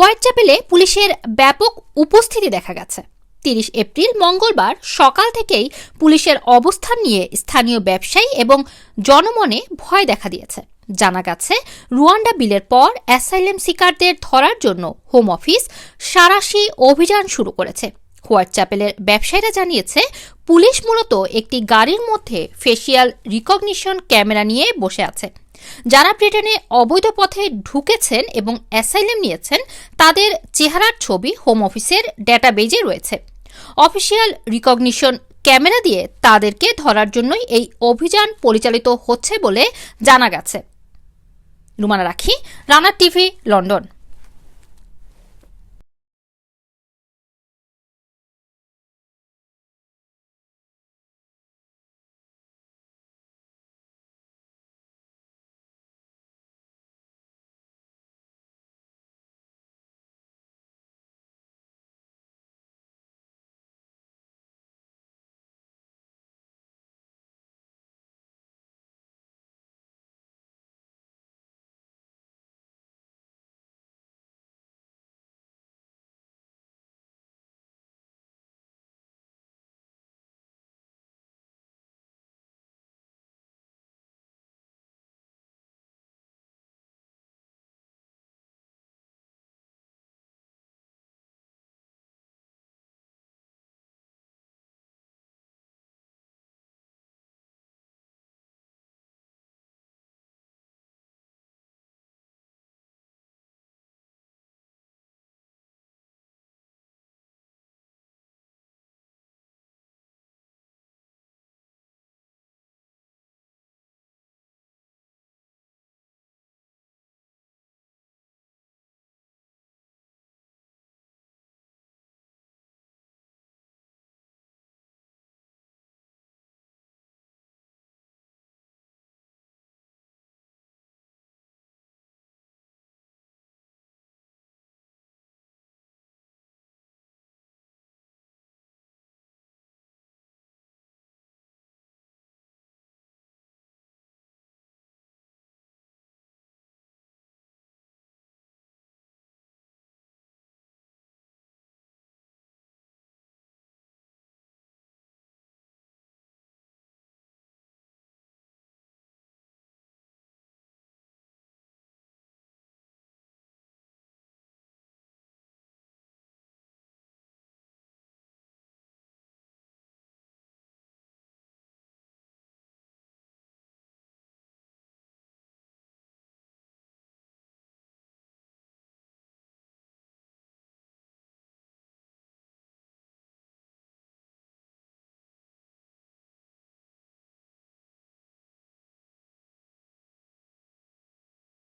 White চ্যাপেলে পুলিশের ব্যাপক উপস্থিতি দেখা গেছে। তিরিশ এপ্রিল, মঙ্গলবার সকাল থেকেই পুলিশের অবস্থান নিয়ে স্থানীয় ব্যবসায়ী এবং জনমনে ভয় দেখা দিয়েছে। জানা গেছে, রুয়ান্ডা বিলের পর অ্যাসাইলেম শিকারদের ধরার জন্য হোম অফিস সারাশি অভিযান শুরু করেছে। হোয়াইট চ্যাপেলের ব্যবসায়ীরা জানিয়েছে, পুলিশ মূলত একটি গাড়ির মধ্যে ফেসিয়াল রিকগনিশন ক্যামেরা নিয়ে বসে আছে। যারা ব্রিটেনে অবৈধ পথে ঢুকেছেন এবং অ্যাসাইলেম নিয়েছেন, তাদের চেহারার ছবি হোম অফিসের ডেটাবেজে রয়েছে। অফিসিয়াল রিকগনিশন ক্যামেরা দিয়ে তাদেরকে ধরার জন্যই এই অভিযান পরিচালিত হচ্ছে বলে জানা গেছে। রুমানা রাখি রানার টিভি, লন্ডন।